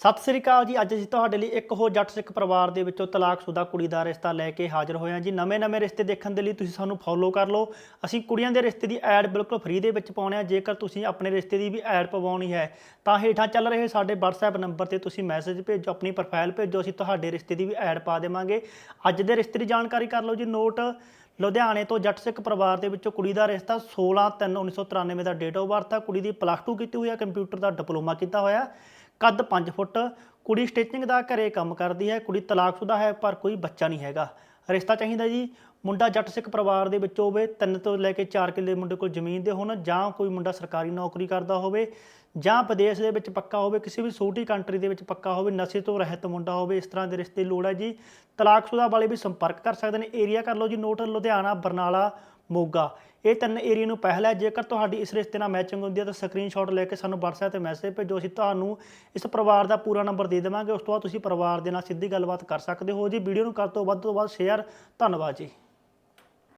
ਸਤਿ ਸ੍ਰੀ ਅਕਾਲ ਜੀ। ਅੱਜ ਅਸੀਂ ਤੁਹਾਡੇ ਲਈ ਇੱਕ ਹੋਰ ਜੱਟ ਸਿੱਖ ਪਰਿਵਾਰ ਦੇ ਵਿੱਚੋਂ ਤਲਾਕਸ਼ੁਦਾ ਕੁੜੀ ਦਾ ਰਿਸ਼ਤਾ ਲੈ ਕੇ ਹਾਜ਼ਰ ਹੋਏ ਹਾਂ ਜੀ। ਨਵੇਂ-ਨਵੇਂ ਰਿਸ਼ਤੇ ਦੇਖਣ ਦੇ ਲਈ ਤੁਸੀਂ ਸਾਨੂੰ ਫੋਲੋ ਕਰ ਲਓ। ਅਸੀਂ ਕੁੜੀਆਂ ਦੇ ਰਿਸ਼ਤੇ ਦੀ ਐਡ ਬਿਲਕੁਲ ਫ੍ਰੀ ਦੇ ਵਿੱਚ ਪਾਉਣੇ ਆ ਜੇਕਰ ਤੁਸੀਂ ਆਪਣੇ ਰਿਸ਼ਤੇ ਦੀ ਵੀ ਐਡ ਪਵਾਉਣੀ ਹੈ, ਤਾਂ ਹੇਠਾਂ ਚੱਲ ਰਹੇ ਸਾਡੇ WhatsApp ਨੰਬਰ ਤੇ ਤੁਸੀਂ ਮੈਸੇਜ ਭੇਜੋ, ਆਪਣੀ ਪ੍ਰੋਫਾਈਲ ਭੇਜੋ। ਅਸੀਂ ਤੁਹਾਡੇ ਰਿਸ਼ਤੇ ਦੀ ਵੀ ਐਡ ਪਾ ਦੇਵਾਂਗੇ। ਅੱਜ ਦੇ ਰਿਸ਼ਤੇ ਦੀ ਜਾਣਕਾਰੀ ਕਰ ਲਓ ਜੀ। ਨੋਟ ਲੁਧਿਆਣੇ ਤੋਂ ਜੱਟ ਸਿੱਖ ਪਰਿਵਾਰ ਦੇ ਵਿੱਚੋਂ ਕੁੜੀ ਦਾ ਰਿਸ਼ਤਾ 16/3/1993 ਦਾ ਡੇਟ ਆਫ ਬਰਥ ਆ। ਕੁੜੀ ਦੀ ਪਲੱਸ 2 ਕੀਤੀ ਹੋਈ ਆ। ਕੰਪਿਊਟਰ ਦਾ ਡਿਪਲੋਮਾ ਕੀਤਾ ਹੋਇਆ। ਕੱਦ 5 ਫੁੱਟ, ਕੁੜੀ ਸਟਿਚਿੰਗ ਦਾ ਘਰੇ ਕੰਮ ਕਰਦੀ ਹੈ, ਕੁੜੀ ਤਲਾਕਸ਼ੁਦਾ ਹੈ, ਪਰ ਕੋਈ ਬੱਚਾ ਨਹੀਂ ਹੈਗਾ। ਰਿਸ਼ਤਾ ਚਾਹੀਦਾ ਜੀ, ਮੁੰਡਾ ਜੱਟ ਸਿੱਖ ਪਰਿਵਾਰ ਦੇ ਵਿੱਚੋਂ ਹੋਵੇ, ਤਿੰਨ ਤੋਂ ਲੈ ਕੇ 4 ਕਿੱਲੇ ਮੁੰਡੇ ਕੋਲ ਜ਼ਮੀਨ ਦੇ ਹੋਣ, ਜਾਂ ਕੋਈ ਮੁੰਡਾ ਸਰਕਾਰੀ ਨੌਕਰੀ ਕਰਦਾ ਹੋਵੇ, ਜਾਂ ਵਿਦੇਸ਼ ਦੇ ਵਿੱਚ ਪੱਕਾ ਹੋਵੇ, ਕਿਸੇ ਵੀ ਛੋਟੀ ਕੰਟਰੀ ਦੇ ਵਿੱਚ ਪੱਕਾ ਹੋਵੇ, ਨਸ਼ੇ ਤੋਂ ਰਹਿਤ ਮੁੰਡਾ ਹੋਵੇ, ਇਸ ਤਰ੍ਹਾਂ ਦੇ ਰਿਸ਼ਤੇ ਦੀ ਲੋੜ ਹੈ ਜੀ। ਤਲਾਕਸ਼ੁਦਾ ਵਾਲੇ ਵੀ ਸੰਪਰਕ ਕਰ ਸਕਦੇ ਨੇ ਏਰੀਆ ਕਰ ਲਓ ਜੀ, ਨੋਟ ਲੁਧਿਆਣਾ, ਬਰਨਾਲਾ ਮੋਗਾ। ਇਹ ਤਿੰਨ ਏਰੀਆ ਨੂੰ ਪਹਿਲਾ ਹੈ। ਜੇਕਰ ਤੁਹਾਡੀ ਇਸ ਰਿਸ਼ਤੇ ਨਾਲ ਮੈਚਿੰਗ ਹੁੰਦੀ ਹੈ, ਤਾਂ ਸਕਰੀਨਸ਼ਾਟ ਲੈ ਕੇ ਸਾਨੂੰ WhatsApp ਤੇ ਮੈਸੇਜ ਭੇਜੋ। ਅਸੀਂ ਤੁਹਾਨੂੰ ਇਸ ਪਰਿਵਾਰ ਦਾ ਪੂਰਾ ਨੰਬਰ ਦੇ ਦੇਵਾਂਗੇ। ਉਸ ਤੋਂ ਬਾਅਦ ਤੁਸੀਂ ਪਰਿਵਾਰ ਦੇ ਨਾਲ ਸਿੱਧੀ ਗੱਲਬਾਤ ਕਰ ਸਕਦੇ ਹੋ ਜੀ। ਵੀਡੀਓ ਨੂੰ ਕਰ ਤੋਂ ਵੱਧ ਤੋਂ ਵੱਧ ਸ਼ੇਅਰ ਧੰਨਵਾਦ ਜੀ।